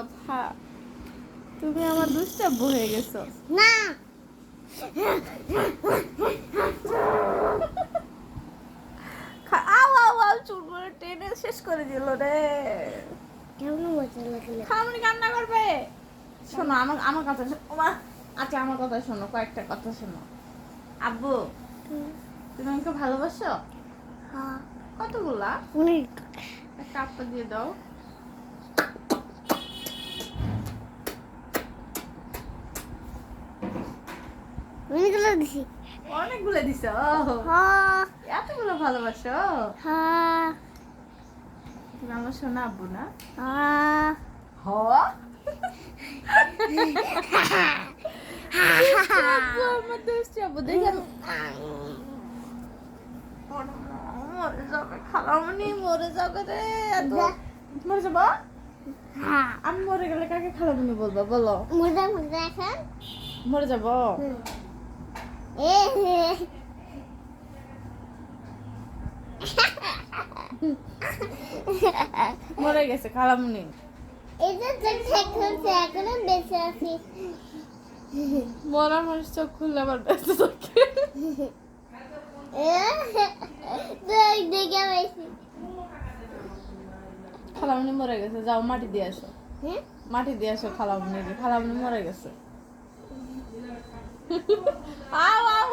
কথা। তুমি আমার দুষ্টাব্য হয়ে গেছো। না। আও আও আও চুল করে টেনে শেষ করে দিল রে। কেমন মজা লাগল। খালামণি কান্না করবে? শোনো আমার আমার কথা শোনো আচ্ছা আমার কথা শোনো কয়েকটা কথা শোনো। আব্বু তুমি আমাকে ভালোবাসো? হ্যাঁ। কতগুলা? অনেক। একটা আপটা দিয়ে দাও। অনেকগুলো দিছি। অনেকগুলো দিছ? হ্যাঁ। এতগুলো ভালোবাসো? হ্যাঁ। তুমি আমার শোনা আব্বু না? হ্যাঁ। হ? আব্বু আমার দুষ্টি আব্বু দেখে আমি- মরে যাবে খালামণি মরে যাবে রে মরে যাব? হ্যাঁ। আমি মরে গেলে কাকে খালামণি বলব বলো? মজা এখন। মরে যাব? মরে গেছে আছি। মরা মানুষ চোখ খুললে আবার ব্যস্ত থাকে। দেখে মরে গেছে যাও মাটি দিয়ে আসো। হ্যাঁ? মাটি দিয়ে আসো খালামণি খালামণি মরে গেছে। আও আও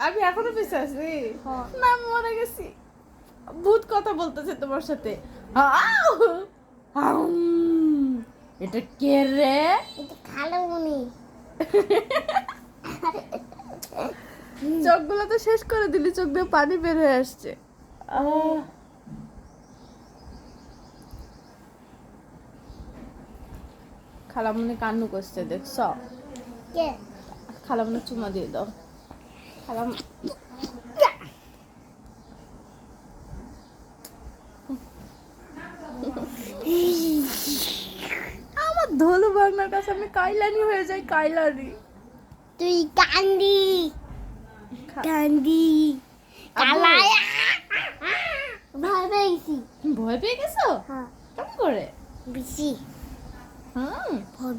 আমি এখনও বেঁচে আছি। হ্যাঁ। না মরে গেছি। ভূত কথা বলতেছে তোমার সাথে! এটা কে রে? এটা খালো চোখগুলো তো শেষ করে দিলি চোখ দিয়ে পানি বের হয়ে আসছে। আহ! খালামুনি কান্নু করছে দেখছ? খালামুনি চুমা দিয়ে দাও। খালাম আমার ধলু বাংলার কাছে আমি কাইলানি হয়ে যাই কাইলানি। তুই কান্দি। কান্দি। ভয় পেয়ে গেছো? হ্যাঁ। কেমন করে? বেশি। হুম ভয়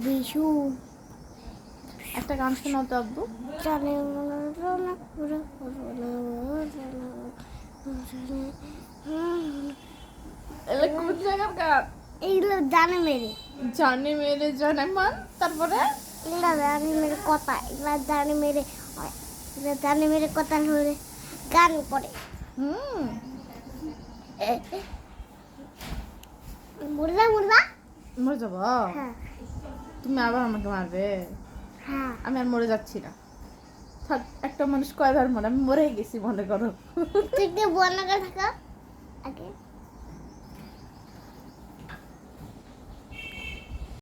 একটা গান শোনাও তো আব্বু। কোন জায়গার গান? এইগুলো জানে মেরে। জানে মেরে জানে মান তারপরে? এগুলো জানে মেরে কথা এগুলো জানে মেরে এগুলো জানে মেরে কথা হলে গান করে হুম। মুর্দা মুর্দা মরে যাব? হ্যাঁ। তুমি আবার আমাকে মারবে? হ্যাঁ। আমি আর মরে যাচ্ছি না। থাক একটা মানুষ কয়বার মনে আমি মরে গেছি মনে করো। বর্ণনা থাকা আগে।